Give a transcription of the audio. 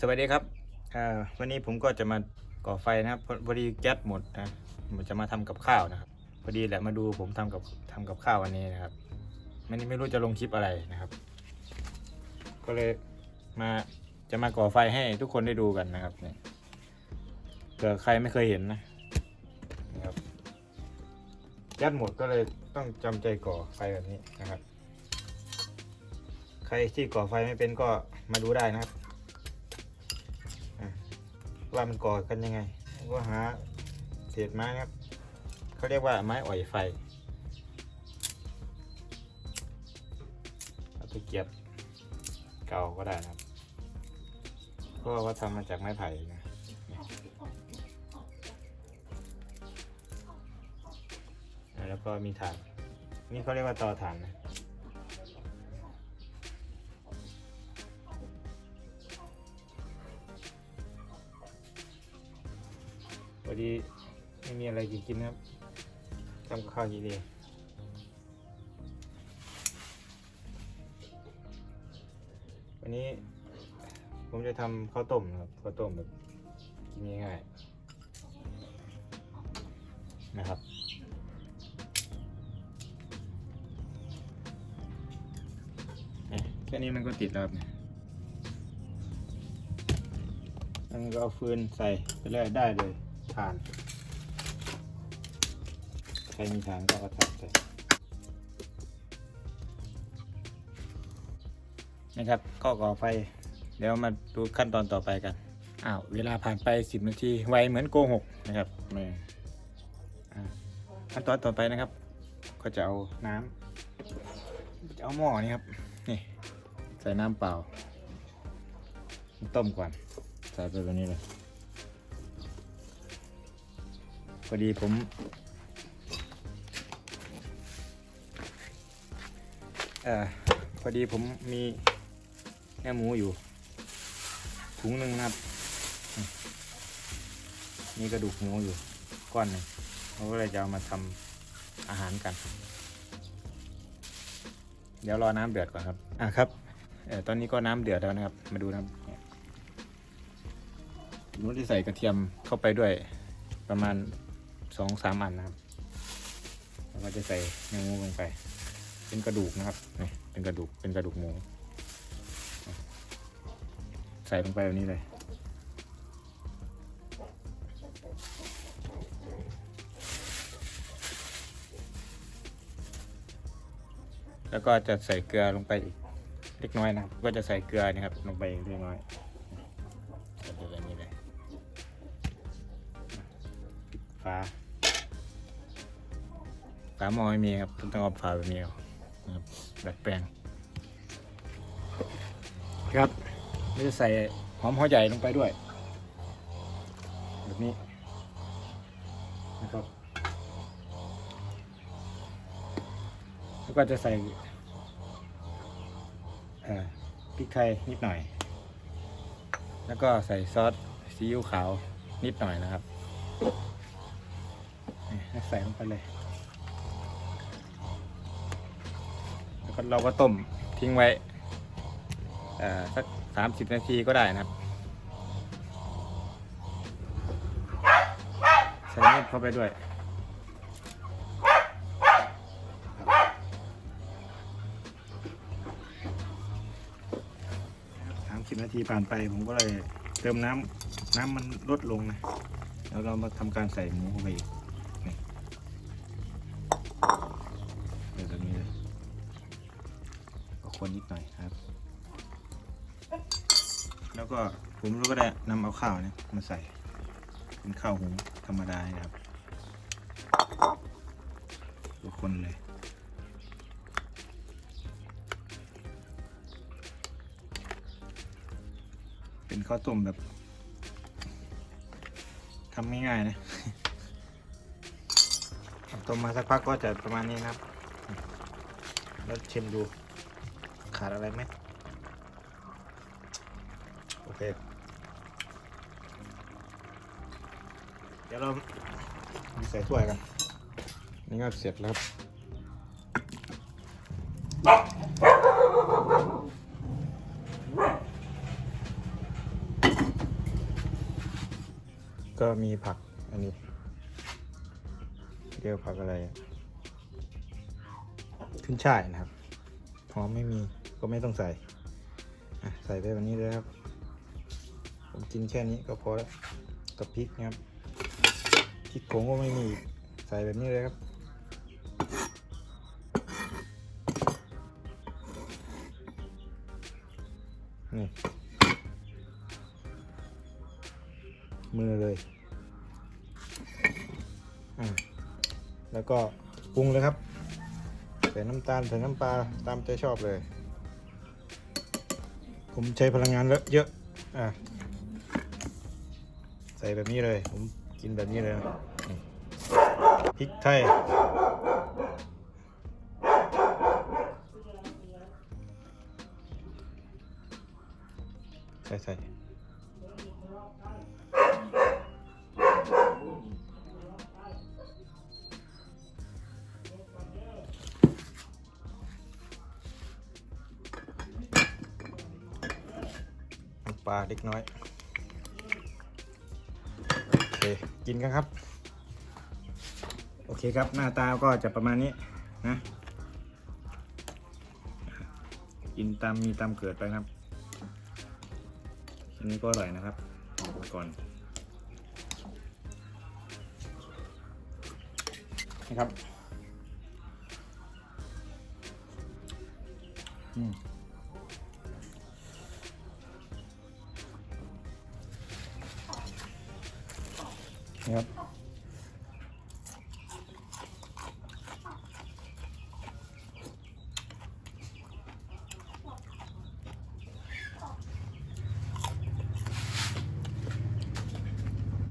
สวัสดีครับวันนี้ผมก็จะมาก่อไฟนะครับพอพอดีแก๊สหมดนะผมจะมาทำกับข้าวนะครับพอดีแหละมาดูผมทำกับทำกับข้าววันนี้นะครับไม่ไม่รู้จะลงคลิปอะไรนะครับ ก็เลยมาจะมาก่อไฟให้ทุกคนได้ดูกันนะครับเนี่ยเผื่อใครไม่เคยเห็นนะนะครับแก๊สหมดก็เลยต้องจำใจก่อไฟแบบนี้นะครับ ใครที่ก่อไฟไม่เป็นก็มาดูได้นะครับ ว่ามันก่อกันยังไงก็หาเศษไม้ครับเขาเรียกว่าไม้อ่อยไฟเอาตะเกียบเก่าก็ได้นะครับเพราะว่าทำมาจากไม้ไผ่นะแล้วก็มีถ่านนี่เขาเรียกว่าตอถ่านนะ อดีไม่มีอะไรกินกินนะครับทำข้าวกินเองวันนี้ผมจะทำข้าวต้มครับข้าวต้มแบบกินง่ายๆนะครับแค่นี้มันก็ติดแล้วเนี่ยแล้วมันก็เอาฟืนใส่ไปเลยได้เลย ถ่าน ใครมีถ่านก็เอาถ่านใส่นะครับ ก็ก่อไฟ เดี๋ยวมาดูขั้นตอนต่อไปกัน อ้าว เวลาผ่านไป 10 นาที ไวเหมือนโกหกนะครับไม่อ่าขั้นตอนต่อไปนะครับ ก็จะเอาน้ำจะเอาหม้อนี่ครับ นี่ ใส่น้ำเปล่า ต้มก่อน ใส่ไปแบบนี้เลย พอดีผม เอ่อ พอดีผมมีแค่หมูอยู่ ถุงหนึ่งนะครับอืมมีกระดูกหมูอยู่ ก้อนหนึ่งเราก็เลยจะเอามาทำอาหารกัน เดี๋ยวรอน้ำเดือดก่อนครับ อะครับเออตอนนี้ก็น้ำเดือดแล้วนะครับ มาดูนะครับเนี่ยนุ้ที่ใส่กระเทียมเข้าไปด้วยประมาณ สองสามอันนะครับแล้วก็จะใส่เนื้อหมูลงไป เป็นกระดูกนะครับนี่เป็นกระดูกเป็นกระดูกหมูใส่ลงไปแบบนี้เลยแล้วก็จะใส่เกลือลงไปอีกเล็กน้อยนะครับ ก็จะใส่เกลือนะครับลงไปเล็กน้อยแบบนี้เลยปิดฝา ฝาหม้อไม่มีครับต้องเอาฝาแบบนี้ครับดัดแปลงครับเราจะใส่หอมหัวใหญ่ลงไปด้วย แบบนี้นะครับแล้วก็จะใส่พริกไทยนิดหน่อย แล้วก็ใส่ซอสซีอิ๊วขาวนิดหน่อยนะครับ ใส่ลงไปเลย แล้วก็ เราก็ต้มทิ้งไว้สักสามสิบนาทีก็ได้นะครับ ใส่มีดเข้าไปด้วยสามสิบนาทีผ่านไปผมก็เลยเติมน้ำน้ำมันลดลงนะแล้วเรามาทำการใส่หมูเข้าไปอีก คนนิดหน่อยครับ แล้วก็ผมก็ได้นำเอาข้าวเนี่ยมาใส่เป็นข้าวหุงธรรมดานครับทุกคนเลยเป็นข้าวต้มแบบทำง่ายๆนะต้มมาสักพักก็จะประมาณนี้นะครับ แล้วชิมดู ขาดอะไรไหมโอเค เดี๋ยวเราใส่ถ้วยกัน นี่ก็เสร็จแล้วครับก็มีผักอันนี้เรียกว่าผักอะไร ขึ้นช่ายนะครับหอมไม่มี ก็ไม่ต้องใส่ใส่ไปแบบนี้เลยครับ ผมกินแค่นี้ก็พอแล้วกับพริกนะครับพริกผงก็ไม่มีใส่แบบนี้เลยครับนี่มือเลยอ่าแล้วก็ปรุงเลยครับใส่น้ำตาลใส่น้ำปลาตามใจชอบเลย ผมใช้พลังงานเลอะเยอะอะใส่แบบนี้เลย ผมกินแบบนี้เลยนะพริกไทยใส่ใส่ ปลาเล็กน้อย โอเค กินกันครับ โอเคครับหน้าตาก็จะประมาณนี้นะ กินตามมีตามเกิดไปครับอันนี้ก็อร่อยนะครับ ก่อนนะครับ อืม นี่ครับ